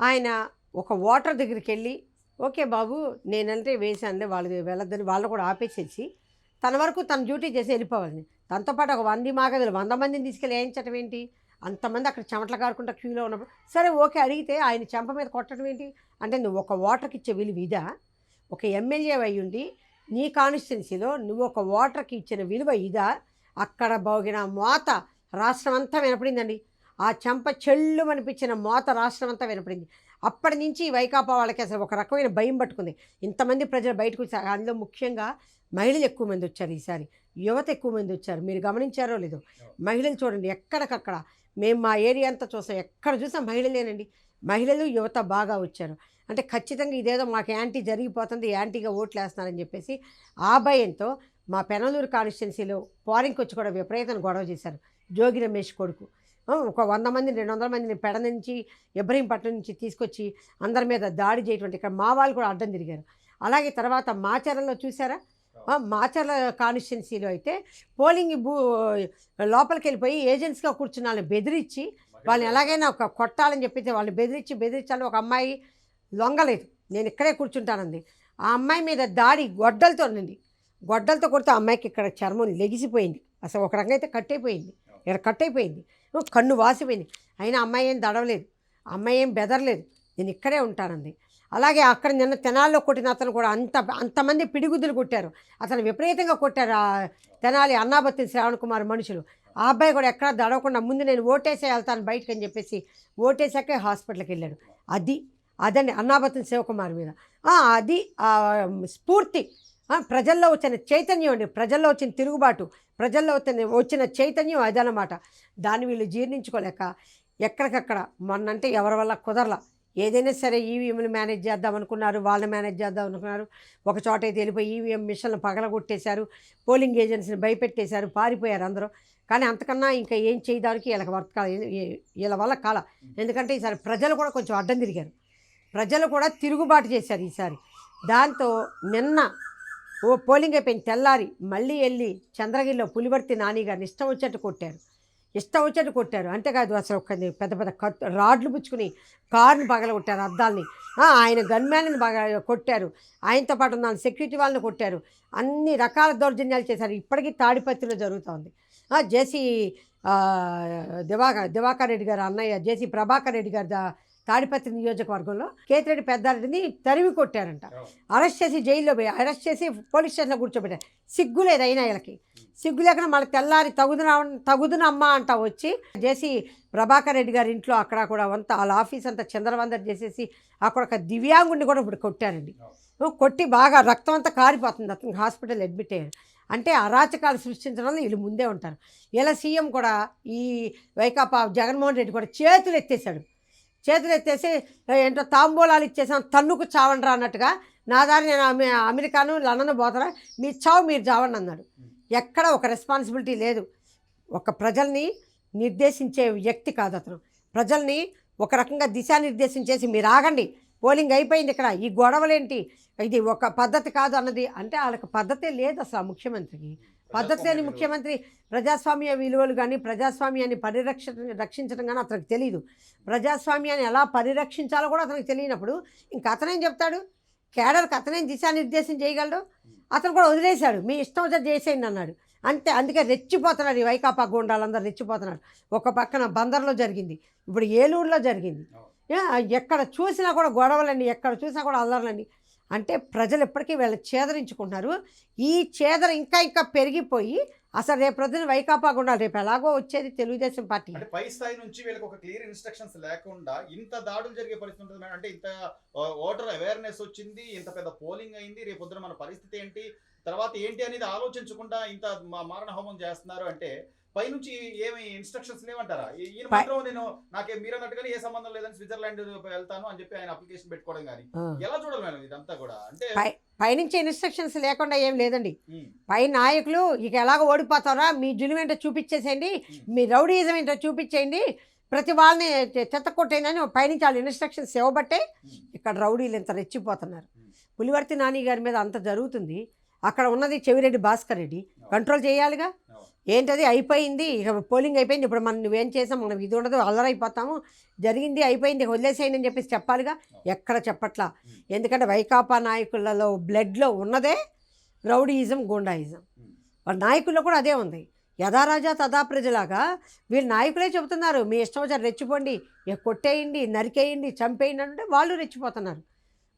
ఆయన ఒక వాటర్ దగ్గరికి వెళ్ళి ఓకే బాబు నేనంటే వేసానులే వాళ్ళు వెళ్ళొద్దని వాళ్ళు కూడా ఆపేసేసి తన వరకు తన డ్యూటీ చేసి వెళ్ళిపోవాలి. తనతో పాటు ఒక వంది మాగదులు వంద మందిని తీసుకెళ్ళి వేయించటం ఏంటి? అంతమంది అక్కడ చెమటలు కారుకుంటా క్యూలో ఉన్నప్పుడు సరే ఓకే అడిగితే ఆయన చెంప మీద కొట్టడం ఏంటి? అంటే నువ్వు ఒక వాటర్కి ఇచ్చే విలువ ఇదా? ఒక ఎమ్మెల్యే అయి ఉండి నీ కాన్స్టిట్యున్సీలో నువ్వు ఒక వాటర్కి ఇచ్చిన విలువ ఇదా? అక్కడ బోగిన మోత రాష్ట్రం అంతా వినపడిందండి. ఆ చెంప చెళ్ళు అనిపించిన మోత రాష్ట్రం అంతా వినపడింది. అప్పటి నుంచి వైకాపా వాళ్ళకి అసలు ఒక రకమైన భయం పట్టుకుంది. ఇంతమంది ప్రజలు బయటకు వచ్చారు అందులో ముఖ్యంగా మహిళలు ఎక్కువ మంది వచ్చారు ఈసారి. యువత ఎక్కువ మంది వచ్చారు. మీరు గమనించారో లేదో? మహిళలు చూడండి ఎక్కడికక్కడ. మేము మా ఏరియా అంతా చూసాం. ఎక్కడ చూసాం మహిళలేనండి. మహిళలు యువత బాగా వచ్చారు. అంటే ఖచ్చితంగా ఇదేదో మాకు యాంటీ జరిగిపోతుంది యాంటీగా ఓట్లు వేస్తున్నారని చెప్పేసి ఆ భయంతో మా పెనలూరు కాన్స్టిట్యున్సీలో పోరింగ్కి వచ్చి కూడా విపరీతం గొడవ చేశారు. జోగి రమేష్ కొడుకు. ఒక వంద మంది రెండు వందల మందిని పెడ నుంచి ఇబ్రహీంపట్నం నుంచి తీసుకొచ్చి అందరి మీద దాడి చేయటువంటి ఇక్కడ మా వాళ్ళు కూడా అడ్డం తిరిగారు. అలాగే తర్వాత మాచర్లలో చూసారా? మాచర్ల కాన్స్టిట్యున్సీలో అయితే పోలింగ్ బూ లోపలికి వెళ్ళిపోయి ఏజెంట్స్గా కూర్చున్న వాళ్ళని బెదిరించి వాళ్ళని ఎలాగైనా ఒక కొట్టాలని చెప్పితే వాళ్ళని బెదిరించి బెదిరించాలని ఒక అమ్మాయి లొంగలేదు. నేను ఇక్కడే కూర్చుంటానంది. ఆ అమ్మాయి మీద దాడి గొడ్డలతో గొడ్డలతోనండి గొడ్డలతో కొడితే ఆ అమ్మాయికి ఇక్కడ చర్మం లెగిసిపోయింది. అసలు ఒక రకంగా అయితే కట్ అయిపోయింది ఇక్కడ కట్ అయిపోయింది కన్ను వాసిపోయింది. అయినా అమ్మాయి ఏం దడవలేదు. అమ్మాయి ఏం బెదరలేదు. నేను ఇక్కడే ఉంటానంది. అలాగే అక్కడ నిన్న తెనాల్లో కొట్టిన అతను కూడా అంత అంతమంది పిడిగుద్దులు కొట్టారు. అతను విపరీతంగా కొట్టారు ఆ తెనాలి అన్నాబత్తి శ్రావణ్ కుమార్ మనుషులు. ఆ అబ్బాయి కూడా ఎక్కడా దడవకుండా ముందు నేను ఓటేసే వెళ్తాను బయటకు అని చెప్పేసి ఓటేసాకే హాస్పిటల్కి వెళ్ళాడు. అది అదండి అన్నాబత్తిన శివకుమార్ మీద. అది స్ఫూర్తి. ప్రజల్లో వచ్చిన చైతన్యం అండి. ప్రజల్లో వచ్చిన తిరుగుబాటు ప్రజల్లో వచ్చిన వచ్చిన చైతన్యం అదనమాట. దాన్ని వీళ్ళు జీర్ణించుకోలేక ఎక్కడికక్కడ మొన్నంటే ఎవరి వల్ల కుదరలా. ఏదైనా సరే ఈవీఎంలు మేనేజ్ చేద్దాం అనుకున్నారు వాళ్ళని మేనేజ్ చేద్దాం అనుకున్నారు. ఒక చోట అయితే వెళ్ళిపోయి ఈవీఎం మిషన్లు పగలగొట్టేశారు పోలింగ్ ఏజెన్సీని భయపెట్టేశారు పారిపోయారు అందరూ. కానీ అంతకన్నా ఇంకా ఏం చేయడానికి వీళ్ళకి వర్క్ కాల వీళ్ళ వల్ల కాల. ఎందుకంటే ఈసారి ప్రజలు కూడా కొంచెం అడ్డం తిరిగారు. ప్రజలు కూడా తిరుగుబాటు చేశారు ఈసారి. దాంతో నిన్న ఓ పోలింగ్ అయిపోయిన తెల్లారి మళ్ళీ వెళ్ళి చంద్రగిరిలో పులివర్తి నానిగారిని ఇష్టం వచ్చేట్టు కొట్టారు. ఇష్టం వచ్చేట్టు కొట్టారు. అంతేకాదు అసలు ఒక పెద్ద పెద్ద కత్ రాడ్లు పుచ్చుకుని కారుని పగలగొట్టారు అద్దాలని. ఆయన గన్మ్యాన్ని బాగా కొట్టారు. ఆయనతో పాటు ఉన్న సెక్యూరిటీ వాళ్ళని కొట్టారు. అన్ని రకాల దౌర్జన్యాలు చేశారు. ఇప్పటికీ తాడిపత్రిలో జరుగుతోంది. జేసీ దివాకర్ దివాకర్ రెడ్డి గారు అన్నయ్య జేసీ ప్రభాకర్ రెడ్డి గారు దా- తాడిపత్రి నియోజకవర్గంలో కేతిరెడ్డి పెద్దారెడ్డిని తరిమి కొట్టారంట. అరెస్ట్ చేసి జైల్లో పోయి అరెస్ట్ చేసి పోలీస్ స్టేషన్లో కూర్చోబెట్టారు. సిగ్గు లేదు అయినా వీళ్ళకి. సిగ్గు లేకుండా మళ్ళీ తెల్లారి తగుదున తగుదున అమ్మ అంట వచ్చి చేసి ప్రభాకర్ రెడ్డి గారి ఇంట్లో అక్కడ కూడా అంతా వాళ్ళ ఆఫీస్ అంతా చంద్రవందర్ చేసేసి అక్కడ ఒక దివ్యాంగుడిని కూడా ఇప్పుడు కొట్టారండి. కొట్టి బాగా రక్తం అంతా కారిపోతుంది. అతనికి హాస్పిటల్ అడ్మిట్ అయ్యారు అంటే అరాచకాలు సృష్టించడంలో వీళ్ళు ముందే ఉంటారు. ఇలా సీఎం కూడా ఈ వైకాపా జగన్మోహన్ రెడ్డి కూడా చేతులు ఎత్తేసాడు చేతులెత్తేసి ఏంటో తాంబూలాలు ఇచ్చేసాం తన్నుకు చావండ్రా అన్నట్టుగా నా దారి నేను అమెరికాను లండన్ పోతారా? మీ చావు మీరు చావండి అన్నాడు. ఎక్కడ ఒక రెస్పాన్సిబిలిటీ లేదు. ఒక ప్రజల్ని నిర్దేశించే వ్యక్తి కాదు అతను. ప్రజల్ని ఒక రకంగా దిశానిర్దేశం చేసి మీరు ఆగండి పోలింగ్ అయిపోయింది ఇక్కడ ఈ గొడవలేంటి? ఇది ఒక పద్ధతి కాదు అన్నది అంటే వాళ్ళకి పద్ధతే లేదు అసలు ముఖ్యమంత్రికి. పద్ధతి లేని ముఖ్యమంత్రి ప్రజాస్వామ్య విలువలు కానీ ప్రజాస్వామ్యాన్ని పరిరక్ష రక్షించడం కానీ అతనికి తెలియదు ప్రజాస్వామ్యాన్ని ఎలా పరిరక్షించాలో కూడా అతనికి తెలియనప్పుడు ఇంకా అతనేం చెప్తాడు? కేడర్కి అతనేం దిశానిర్దేశం చేయగలడు? అతను కూడా వదిలేశాడు. మీ ఇష్టం వచ్చి చేసేయండి అన్నాడు. అంతే అందుకే రెచ్చిపోతున్నాడు ఈ వైకాపా గూండాలందరూ రెచ్చిపోతున్నాడు ఒక పక్కన బందర్లో జరిగింది. ఇప్పుడు ఏలూరులో జరిగింది. ఎక్కడ చూసినా కూడా గొడవలండి ఎక్కడ చూసినా కూడా అల్లర్లండి. అంటే ప్రజలు ఎప్పటికీ వీళ్ళు చేదరించుకుంటున్నారు. ఈ చేదర ఇంకా ఇంకా పెరిగిపోయి అసలు రేపు ప్రొద్దున వైకాపా గుండా రేపు ఎలాగో వచ్చేది తెలుగుదేశం పార్టీ. అంటే పై స్థాయి నుంచి వీళ్ళకి ఒక క్లియర్ ఇన్స్ట్రక్షన్స్ లేకుండా ఇంత దాడులు జరిగే పరిస్థితి ఉంటుంది మేడం. అంటే ఇంత ఓటర్ అవేర్నెస్ వచ్చింది ఇంత పెద్ద పోలింగ్ అయింది రేపు పొద్దున మన పరిస్థితి ఏంటి తర్వాత ఏంటి అనేది ఆలోచించకుండా ఇంత మారణ హోమం చేస్తున్నారు అంటే పైనుంచి ఏమి ఇన్స్ట్రక్షన్స్ లేవంటారా? ఈయన పై- మాత్రం నేను నాకే మీరు అన్నట్టుగానే ఏ సంబంధం లేదని స్విట్జర్లాండ్ వెళ్తాను అని చెప్పి ఆయన అప్లికేషన్ పెట్టుకోవడం కానీ. ఎలా చూడాలి మేడం ఇదంతా కూడా? అంటే పైనుంచి ఇన్స్ట్రక్షన్స్ లేకుండా ఏం లేదండి. పై నాయకులు ఇక ఎలాగో ఓడిపోతారా? మీ జులుం ఏంటో చూపించేసేయండి. మీ రౌడీజం ఏంటో చూపించేయండి. ప్రతి వాళ్ళని చెత్త కొట్టేయని పైనుంచి వాళ్ళు ఇన్స్ట్రక్షన్స్ ఇవ్వబట్టే ఇక్కడ రౌడీలు ఇంత రెచ్చిపోతున్నారు. పులివర్తి నాని గారి మీద అంత జరుగుతుంది. అక్కడ ఉన్నది చెవిరెడ్డి భాస్కర్ రెడ్డి. కంట్రోల్ చేయాలిగా. ఏంటది? అయిపోయింది. ఇక పోలింగ్ అయిపోయింది. ఇప్పుడు మనం నువ్వేం చేసాం మనం ఇది ఉండదు. అల్లరైపోతాము. జరిగింది అయిపోయింది. వదిలేసేయండి అని చెప్పేసి చెప్పాలిగా? ఎక్కడ చెప్పట్లా. ఎందుకంటే వైకాపా నాయకులలో బ్లడ్లో ఉన్నదే రౌడీయిజం గుండాయిజం. వాళ్ళ నాయకుల్లో కూడా అదే ఉంది. యథారాజా తథా ప్రజలాగా వీళ్ళ నాయకులే చెబుతున్నారు. మీ ఇష్టం వచ్చారు రెచ్చిపోండి. కొట్టేయండి నరికేయండి చంపేయండి అంటే వాళ్ళు రెచ్చిపోతున్నారు.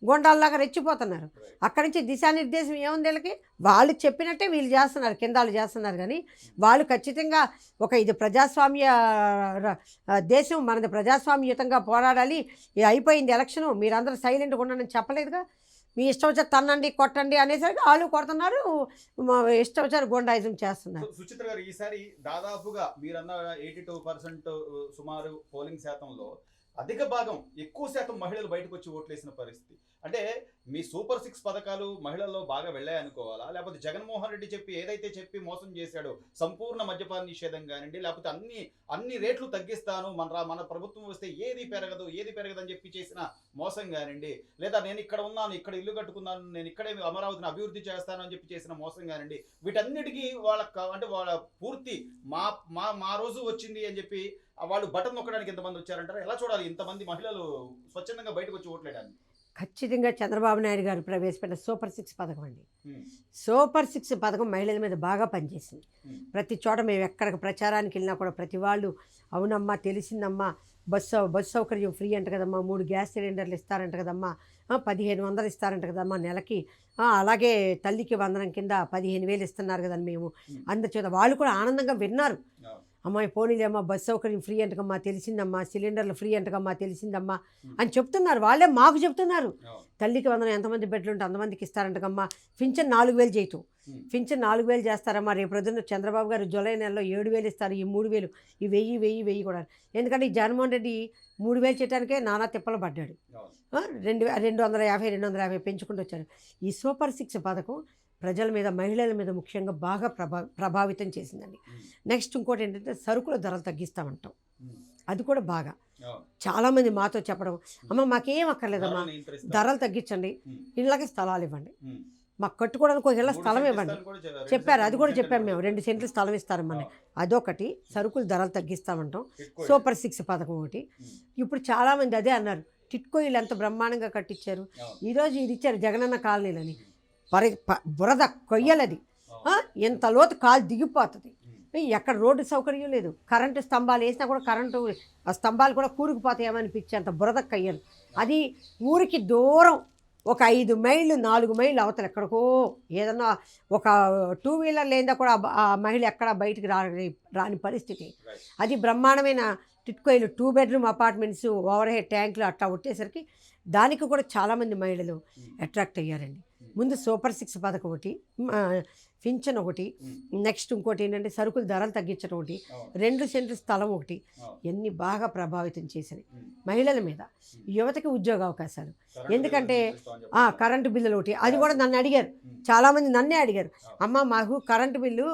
గుండాల్లాగా రెచ్చిపోతున్నారు. అక్కడి నుంచి దిశానిర్దేశం ఏముంది వీళ్ళకి? వాళ్ళు చెప్పినట్టే వీళ్ళు చేస్తున్నారు కింద వాళ్ళు చేస్తున్నారు కానీ వాళ్ళు ఖచ్చితంగా ఒక ఇది ప్రజాస్వామ్య దేశం మనది ప్రజాస్వామ్యయుతంగా పోరాడాలి. ఇది అయిపోయింది ఎలక్షను మీరందరూ సైలెంట్గా ఉండండి చెప్పలేదుగా. మీ ఇష్టం వచ్చారు తన్నండి కొట్టండి అనేసరికి వాళ్ళు కొడుతున్నారు. ఇష్టం వచ్చారు గుండాయిజం చేస్తున్నారు. సుచిత్ర గారు ఈసారి దాదాపుగా మీరన్న ఎయిటీ టూ పర్సెంట్ సుమారు పోలింగ్ శాతంలో అధిక భాగం ఎక్కువ శాతం మహిళలు బయటకు వచ్చి ఓట్లేసిన పరిస్థితి. అంటే మీ సూపర్ సిక్స్ పథకాలు మహిళల్లో బాగా వెళ్ళాయి అనుకోవాలా లేకపోతే జగన్మోహన్ రెడ్డి చెప్పి ఏదైతే చెప్పి మోసం చేశాడో సంపూర్ణ మద్యపాన నిషేధం కానివ్వండి లేకపోతే అన్ని అన్ని రేట్లు తగ్గిస్తాను మన రా- మన ప్రభుత్వం వస్తే ఏది పెరగదు ఏది పెరగదు అని చెప్పి చేసిన మోసం కానివ్వండి లేదా నేను ఇక్కడ ఉన్నాను ఇక్కడ ఇల్లు కట్టుకున్నాను నేను ఇక్కడే అమరావతిని అభివృద్ధి చేస్తాను అని చెప్పి చేసిన మోసం కానివ్వండి వీటన్నిటికీ వాళ్ళ అంటే వాళ్ళ పూర్తి మా మా మా రోజు వచ్చింది అని చెప్పి వాళ్ళు బటన్ నొక్కడానికి ఎంతమంది వచ్చారంటారు? ఎలా చూడాలి? ఇంతమంది మహిళలు స్వచ్ఛందంగా బయటకు వచ్చి ఓట్లేయడానికి ఖచ్చితంగా చంద్రబాబు నాయుడు గారు ప్రవేశపెట్టిన సూపర్ సిక్స్ పథకం అండి. సూపర్ సిక్స్ పథకం మహిళల మీద బాగా పనిచేసింది. ప్రతి చోట మేము ఎక్కడికి ప్రచారానికి వెళ్ళినా కూడా ప్రతి వాళ్ళు అవునమ్మా తెలిసిందమ్మా బస్సు బస్సు సౌకర్యం ఫ్రీ అంట కదమ్మా మూడు గ్యాస్ సిలిండర్లు ఇస్తారంట కదమ్మా పదిహేను వందలు ఇస్తారంట కదమ్మా నెలకి అలాగే తల్లికి వందనం కింద పదిహేను వేలు ఇస్తున్నారు కదండి మేము ఉమ్. అందరి చేత వాళ్ళు కూడా ఆనందంగా విన్నారు. అమ్మాయి పోనీలేమ్మా బస్సు సౌకర్యం ఫ్రీ అంటకమ్మా తెలిసిందమ్మా సిలిండర్లు ఫ్రీ అంటకమ్మా తెలిసిందమ్మా అని చెప్తున్నారు. వాళ్ళే మాకు చెప్తున్నారు. తల్లికి వందనం ఎంతమంది బిడ్డలు ఉంటే అంతమందికి ఇస్తారంటకమ్మా పింఛన్ నాలుగు వేలు చేయటం పింఛన్ నాలుగు వేలు చేస్తారమ్మా. రేపు పొద్దున్న చంద్రబాబు గారు జూలై నెలలో ఏడు వేలు ఇస్తారు. ఈ మూడు వేలు ఈ వెయ్యి వెయ్యి వెయ్యి కూడా. ఎందుకంటే ఈ జగన్మోహన్ రెడ్డి మూడు వేలు చేయడానికే నానా తిప్పలు పడ్డాడు. రెండు రెండు వందల యాభై రెండు వందల యాభై పెంచుకుంటూ వచ్చారు. ఈ సూపర్ సిక్స్ పథకం ప్రజల మీద మహిళల మీద ముఖ్యంగా బాగా ప్రభా ప్రభావితం చేసిందండి. నెక్స్ట్ ఇంకోటి ఏంటంటే సరుకుల ధరలు తగ్గిస్తామంటాం. అది కూడా బాగా. చాలామంది మాతో చెప్పడం అమ్మ మాకేం అక్కర్లేదమ్మా. ధరలు తగ్గించండి. ఇళ్ళకి స్థలాలు ఇవ్వండి. మాకు కట్టుకోవడానికి ఒక ఇళ్ళ స్థలం ఇవ్వండి. చెప్పారు. అది కూడా చెప్పాము మేము. రెండు సెంట్లు స్థలం ఇస్తారమ్మని. అదొకటి సరుకులు ధరలు తగ్గిస్తామంటాం. సూపర్ సిక్స్ పథకం ఒకటి. ఇప్పుడు చాలామంది అదే అన్నారు. టిట్కో ఇల్లు ఎంత బ్రహ్మాండంగా కట్టించారు. ఈరోజు ఇది ఇచ్చారు జగనన్న కాలనీలని. పరి ప- బురద కొయ్యలది. ఎంత లోతు కాలు దిగిపోతుంది. ఎక్కడ రోడ్డు సౌకర్యం లేదు. కరెంటు స్తంభాలు వేసినా కూడా కరెంటు ఆ స్తంభాలు కూడా కూరుకుపోతాయేమనిపించే అంత బురద కయ్యలు అది ఊరికి దూరం ఒక ఐదు మైళ్ళు నాలుగు మైళ్ళు అవతల ఎక్కడికో ఏదన్నా ఒక టూ వీలర్ లేదా కూడా ఆ మహిళ ఎక్కడ బయటికి రాని రాని పరిస్థితి. అది బ్రహ్మాండమైన టిట్కోయిలు two bedroom apartments over head ట్యాంకులు అట్లా కొట్టేసరికి దానికి కూడా చాలామంది మహిళలు అట్రాక్ట్ అయ్యారండి. ముందు సూపర్ సిక్స్ పథకం ఒకటి పింఛన్ ఒకటి నెక్స్ట్ ఇంకోటి ఏంటంటే సరుకులు ధరలు తగ్గించడం ఒకటి. రెండు సెంట్లు స్థలం ఒకటి. ఇవన్నీ బాగా ప్రభావితం ఉమ్, మహిళల మీద యువతకి ఉద్యోగ అవకాశాలు. ఎందుకంటే. కరెంటు బిల్లులు ఒకటి. అది కూడా నన్ను అడిగారు. చాలామంది నన్నే అడిగారు. అమ్మ మాకు కరెంటు బిల్లు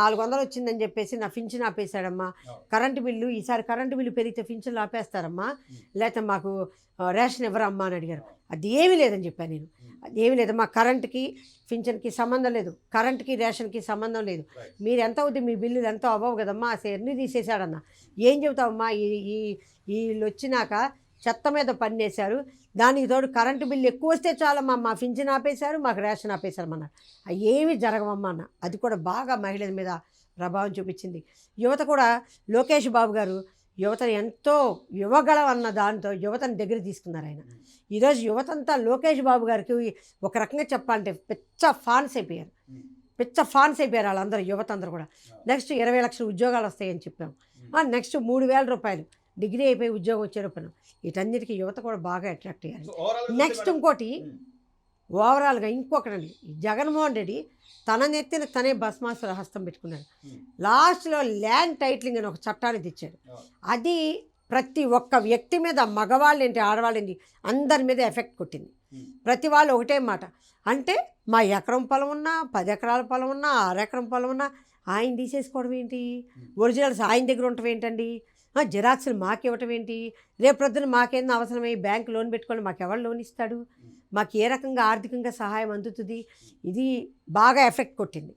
నాలుగు వందలు వచ్చిందని చెప్పేసి నా పింఛన్ ఆపేశాడమ్మా. కరెంటు బిల్లు ఈసారి కరెంటు బిల్లు పెరిగితే పింఛన్లు ఆపేస్తారమ్మా. లేకపోతే మాకు రేషన్ ఇవ్వరమ్మా అని అడిగారు. అది ఏమీ లేదని చెప్పాను నేను. అది ఏమీ లేదు. మా కరెంటుకి పింఛన్కి సంబంధం లేదు. కరెంటుకి రేషన్కి సంబంధం లేదు. మీరు ఎంత అవుతుంది మీ బిల్లులు ఎంతో అవ్వవు కదమ్మా ఎన్ని తీసేశాడన్న. ఏం చెబుతావమ్మా ఈ ఈ వీళ్ళు వచ్చినాక చెత్త మీద పన్నేశారు. దానికి తోడు కరెంటు బిల్లు ఎక్కువ వస్తే చాలమ్మా మా పింఛన్ ఆపేశారు మాకు రేషన్ ఆపేశారమ్మన్నారు అవి ఏమీ జరగవమ్మా అన్న. అది కూడా బాగా మహిళల మీద ప్రభావం చూపించింది. యువత కూడా లోకేష్ బాబు గారు యువతను ఎంతో యువగలం అన్న దాంతో యువతను దగ్గర తీసుకున్నారు ఆయన. ఈరోజు యువతంతా లోకేష్ బాబు గారికి ఒక రకంగా చెప్పాలంటే పిచ్చ ఫాన్స్ అయిపోయారు. పిచ్చ ఫాన్స్ అయిపోయారు వాళ్ళందరూ యువత అందరూ కూడా. నెక్స్ట్ ఇరవై లక్షల ఉద్యోగాలు వస్తాయని చెప్పాం. నెక్స్ట్ మూడు వేల రూపాయలు డిగ్రీ అయిపోయి ఉద్యోగం వచ్చేటప్పుడు వీటన్నిటికీ యువత కూడా బాగా అట్రాక్ట్ అయ్యారు. నెక్స్ట్ ఇంకోటి ఓవరాల్గా ఇంకొకటండి. ఈ జగన్మోహన్ రెడ్డి తన నెత్తిన తనే భస్మాసుర హస్తం పెట్టుకున్నాడు. లాస్ట్లో ల్యాండ్ టైటిలింగ్ అని ఒక చట్టాన్ని తెచ్చాడు. అది ప్రతి ఒక్క వ్యక్తి మీద మగవాళ్ళేంటి ఆడవాళ్ళేంటి అందరి మీద ఎఫెక్ట్ కొట్టింది. ప్రతి వాళ్ళు ఒకటే మాట. అంటే మా ఎకరం పొలం ఉన్నా పది ఎకరాల పొలం ఉన్నా ఆరు ఎకరం పొలం ఉన్నా ఆయన తీసేసుకోవడం ఏంటి? ఒరిజినల్స్ ఆయన దగ్గర ఉండటం ఏంటండి? జిరాక్స్లు మాకు ఇవ్వటం ఏంటి? రేపు ప్రొద్దున మాకేందో అవసరమై బ్యాంక్ లోన్ పెట్టుకొని మాకు ఎవరు లోన్ ఇస్తాడు మాకు ఏ రకంగా ఆర్థికంగా సహాయం అందుతుంది? ఇది బాగా ఎఫెక్ట్ కొట్టింది.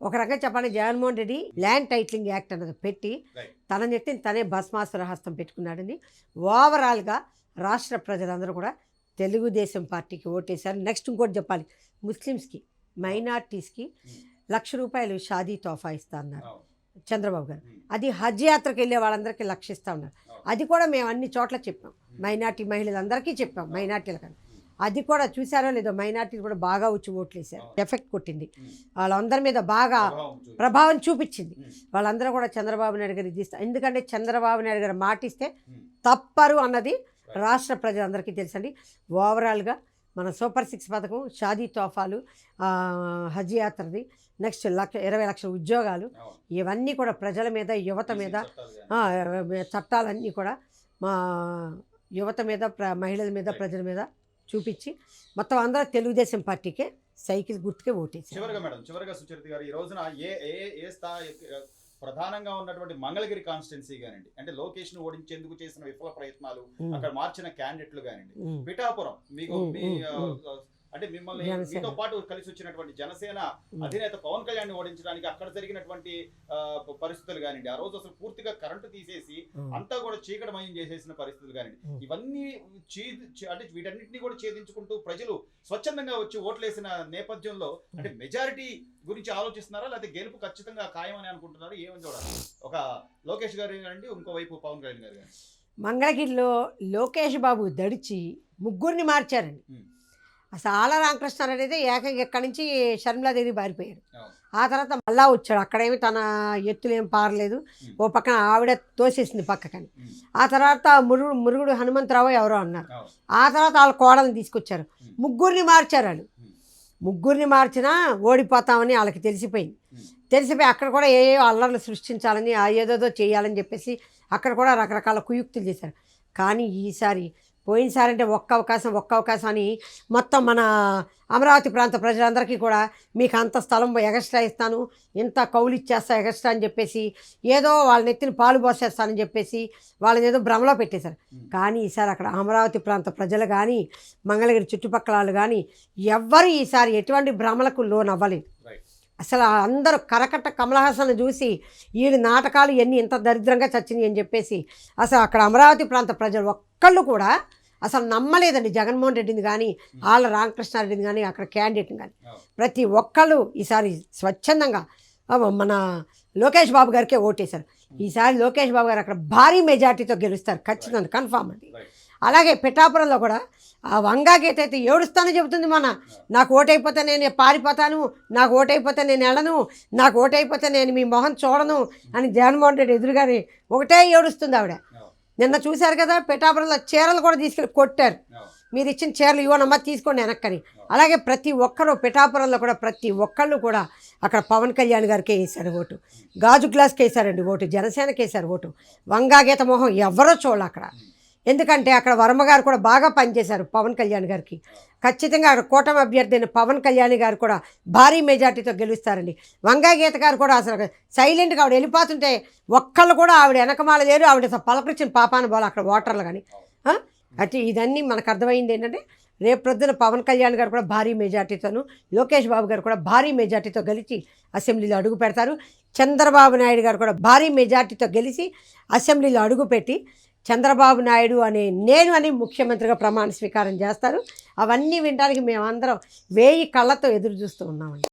ఒక రకంగా చెప్పాలంటే Jaganmohan Reddy land titling act అన్నది పెట్టి. తన నెత్తిని తనే భస్మాసుర హస్తం పెట్టుకున్నాడని ఓవరాల్గా రాష్ట్ర ప్రజలందరూ కూడా తెలుగుదేశం పార్టీకి ఓటేశారు. నెక్స్ట్ ఇంకోటి చెప్పాలి. ముస్లిమ్స్కి మైనార్టీస్కి లక్ష రూపాయలు షాదీ తోఫా ఇస్తా అన్నారు. చంద్రబాబు గారు. అది హజ్ యాత్రకు వెళ్ళే వాళ్ళందరికీ లక్షిస్తా ఉన్నారు. అది కూడా మేము అన్ని చోట్ల చెప్పాం. మైనార్టీ మహిళలందరికీ చెప్పాం మైనార్టీలకు అది కూడా చూసారో లేదో మైనార్టీలు కూడా బాగా వచ్చి ఓట్లు వేశారు ఎఫెక్ట్ కొట్టింది. వాళ్ళందరి మీద బాగా ప్రభావం చూపి- ప్రభావం చూపించింది. వాళ్ళందరూ కూడా చంద్రబాబు నాయుడు గారికి ఇస్తారు ఎందుకంటే చంద్రబాబు నాయుడు గారు మాటిస్తే. తప్పరు అన్నది రాష్ట్ర ప్రజలందరికీ తెలుసండి. ఓవరాల్గా మన సూపర్ సిక్స్ పథకం షాదీ తోఫాలు హజ్ యాత్రది నెక్స్ట్ లక్ష ఇరవై లక్షల ఉద్యోగాలు. ఇవన్నీ కూడా ప్రజల మీద యువత మీద చట్టాలన్నీ కూడా మా యువత మీద ప్ర మహిళల మీద ప్రజల మీద చూపించి మొత్తం అందరూ తెలుగుదేశం పార్టీకే సైకిల్ గుర్తుకే ఓటేసి. చివరిగా మేడం చివరిగా సుచరిత గారు ఈ రోజున ఏ ఏ ఏ స్థాయి ప్రధానంగా ఉన్నటువంటి మంగళగిరి కాన్స్టిట్యున్సీ కానివ్వండి అంటే లోకేష్ను ఓడించేందుకు చేసిన విఫల ప్రయత్నాలు అక్కడ మార్చిన క్యాండిడేట్లు కానివ్వండి పిఠాపురం మీకు మీ. అంటే మిమ్మల్ని. మీతో పాటు కలిసి వచ్చినటువంటి జనసేన. అధినేత పవన్ కళ్యాణ్ ఓడించడానికి అక్కడ జరిగినటువంటి పరిస్థితులు కానివ్వండి ఆ రోజు అసలు పూర్తిగా కరెంటు తీసేసి అంతా కూడా చీకటమయం చేసేసిన పరిస్థితులు కానివ్వండి. ఇవన్నీ అంటే వీటన్నిటిని కూడా ఛేదించుకుంటూ ప్రజలు స్వచ్ఛందంగా వచ్చి ఓట్లేసిన నేపథ్యంలో అంటే మెజారిటీ గురించి ఆలోచిస్తున్నారా లేకపోతే గెలుపు ఖచ్చితంగా ఖాయమని అనుకుంటున్నారు ఏమని చూడాలి ఒక లోకేష్ గారు కానివ్వండి ఇంకోవైపు పవన్ కళ్యాణ్ గారు మంగళగిరిలో లోకేష్ బాబు దడిచి ముగ్గురిని మార్చారండి. అసలు ఆల రామకృష్ణారెడ్డి అయితే ఏకంగా ఎక్కడి నుంచి షర్మిలా దగ్గరికి పారిపోయాడు. ఆ తర్వాత మళ్ళా వచ్చాడు అక్కడేమి తన ఎత్తులు ఏం పారలేదు. ఓ పక్కన ఆవిడ తోసేసింది పక్కకని. ఆ తర్వాత మురుగు మురుగుడు హనుమంతరావు ఎవరో అన్నారు. ఆ తర్వాత వాళ్ళ కోడల్ని తీసుకొచ్చారు. ముగ్గురిని మార్చారు వాళ్ళు. ముగ్గురిని మార్చినా ఓడిపోతామని వాళ్ళకి తెలిసిపోయింది. తెలిసిపోయి అక్కడ కూడా ఏ అల్లర్లు సృష్టించాలని ఆ ఏదేదో చేయాలని చెప్పేసి అక్కడ కూడా రకరకాల కుయుక్తులు చేశారు కానీ ఈసారి పోయినసారి అంటే ఒక్క అవకాశం ఒక్క అవకాశం అని మొత్తం మన అమరావతి ప్రాంత ప్రజలందరికీ కూడా మీకు అంత స్థలం ఎగస్ట్రా ఇస్తాను. ఇంత కౌలు ఇచ్చేస్తా ఎగస్ట్రా అని చెప్పేసి ఏదో వాళ్ళ నెత్తిని పాలు పోసేస్తానని చెప్పేసి వాళ్ళని ఏదో భ్రమలో పెట్టేశారు. కానీ ఈసారి అక్కడ అమరావతి ప్రాంత ప్రజలు కానీ మంగళగిరి చుట్టుపక్కల వాళ్ళు కానీ ఎవ్వరు ఈసారి ఎటువంటి భ్రమలకు లోన్ అవ్వలేదు అసలు అందరూ కరకట్ట కమలహాసన్ చూసి వీడి నాటకాలు ఎన్ని ఇంత దరిద్రంగా చచ్చినాయి అని చెప్పేసి అసలు అక్కడ అమరావతి ప్రాంత ప్రజలు ఒక్కళ్ళు కూడా అసలు నమ్మలేదండి జగన్మోహన్ రెడ్డిని కానీ ఆళ్ళ రామకృష్ణారెడ్డిని కానీ అక్కడ క్యాండిడేట్ని కానీ. ప్రతి ఒక్కళ్ళు ఈసారి స్వచ్ఛందంగా మన లోకేష్ బాబు గారికే ఓటేశారు. ఈసారి లోకేష్ బాబు గారు అక్కడ భారీ మెజార్టీతో గెలుస్తారు ఖచ్చితంగా కన్ఫామ్ రైట్ అలాగే పిఠాపురంలో కూడా ఆ వంగా గీత అయితే ఏడుస్తానని చెబుతుంది మన. నాకు ఓటైపోతే నేను పారిపోతాను నాకు ఓటైపోతే నేను వెళ్ళను నాకు ఓటైపోతే నేను మీ మొహం చూడను అని జగన్మోహన్ రెడ్డి ఎదురుగానే ఒకటే ఏడుస్తుంది ఆవిడ. నిన్న చూశారు కదా పిఠాపురంలో చీరలు కూడా తీసుకెళ్ళి కొట్టారు. మీరు ఇచ్చిన చీరలు ఇవ్వనమ్మా తీసుకోండి వెనక్కని. అలాగే ప్రతి ఒక్కరు పిఠాపురంలో కూడా ప్రతి ఒక్కళ్ళు కూడా అక్కడ పవన్ కళ్యాణ్ గారికే వేశారు ఓటు. గాజు గ్లాస్కి వేశారండి ఓటు జనసేనకి వేశారు ఓటు. వంగాగీత మొహం ఎవరో చూడాలి అక్కడ. ఎందుకంటే అక్కడ వర్మగారు కూడా బాగా పనిచేశారు పవన్ కళ్యాణ్ గారికి. ఖచ్చితంగా అక్కడ కూటమి అభ్యర్థి అయిన పవన్ కళ్యాణ్ గారు కూడా భారీ మెజార్టీతో గెలుస్తారండి వంగాగీత గారు కూడా అసలు సైలెంట్గా ఆవిడ వెళ్ళిపోతుంటే ఒక్కళ్ళు కూడా ఆవిడ వెనకమాల లేరు. ఆవిడ అసలు పలకరించిన పాపాన పోలే అక్కడ ఓటర్లు కానీ అంటే ఇదన్నీ మనకు అర్థమైంది ఏంటంటే రేపు ప్రొద్దున పవన్ కళ్యాణ్ గారు కూడా భారీ మెజార్టీతోను లోకేష్ బాబు గారు కూడా భారీ మెజార్టీతో గెలిచి అసెంబ్లీలో అడుగు పెడతారు. చంద్రబాబు నాయుడు గారు కూడా భారీ మెజార్టీతో గెలిచి అసెంబ్లీలో అడుగు పెట్టి చంద్రబాబు నాయుడు అనే నేను అని ముఖ్యమంత్రిగా ప్రమాణ స్వీకారం చేస్తారు. అవన్నీ వినడానికి మేమందరం వేయి కళ్ళతో ఎదురు చూస్తూ ఉన్నామండి.